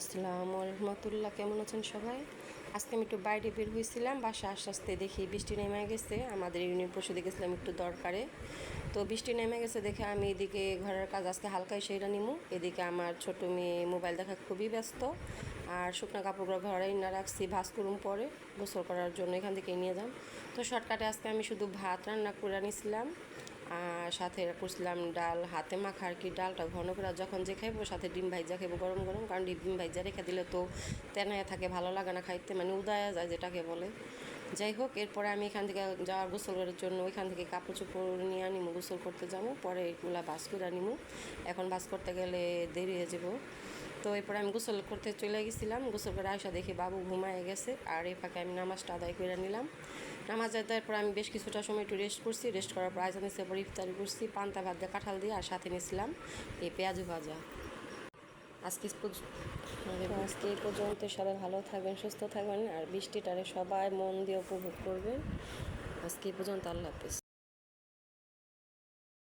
আসসালামু রহমতুল্লাহ কেমন আছেন সবাই? আজকে আমি একটু বাইরে বের হয়েছিলাম বাসা আস্তে আস্তে দেখি বৃষ্টি নেমে গেছে, আমাদের ইউনিয়ন পরিষদে গেছিলাম একটু দরকারে। তো বৃষ্টি নেমে গেছে দেখে আমি এদিকে ঘরের কাজ আজকে হালকাই সেইটা নিমু, এদিকে আমার ছোট মেয়ে মোবাইল দেখা খুবই ব্যস্ত, আর শুকনো কাপড়গুলো ঘরে না রাখছি ভাস করুম পরে, গোসল করার জন্য এখান থেকে নিয়ে যাম। তো শর্টকাটে আজকে আমি শুধু ভাত রান্না করে নিয়েছিলাম সাথে করছিলাম ডাল, হাতে মাখা আর কি ডালটা ঘন করে। যখন যে খাইবো, সাথে ডিম ভাইজা খাইবো গরম গরম, কারণ ডিম ভাইজা রেখে দিলে তো তেনায় থাকে, ভালো লাগে না খাইতে মানে উদায়া যায় যেটাকে বলে। যাই হোক, এরপরে আমি এখান থেকে যাওয়ার গোসল করার জন্য ওইখান থেকে কাপড় চোপড় নিয়ে আনিমু, গোসল করতে যাব, পরে এগুলা বাস করে আনিমু। এখন বাস করতে গেলে দেরি হয়ে যাব। তো এরপরে আমি গোসল করতে চলে গেছিলাম। গোসল করে আসা দেখি বাবু ঘুমায় গেছে আর এই ফাঁকে আমি নামাজটা আদায় করে নিলাম। নামাজ আদায়ের পর আমি বেশ কিছুটা সময় একটু রেস্ট করছি। রেস্ট করার পর আজ নিচে পর ইফতারি করছি। পান্তা ভাত দিয়ে কাঁঠাল দিয়ে আর সাথে নিয়েছিলাম এই পেঁয়াজু ভাজা। আজকে আজকে এই পর্যন্ত সবাই ভালো থাকবেন, সুস্থ থাকবেন আর বৃষ্টিটারে সবাই মন দিয়ে উপভোগ করবেন। আজকে এই পর্যন্ত আল্লাহ হাফিজ।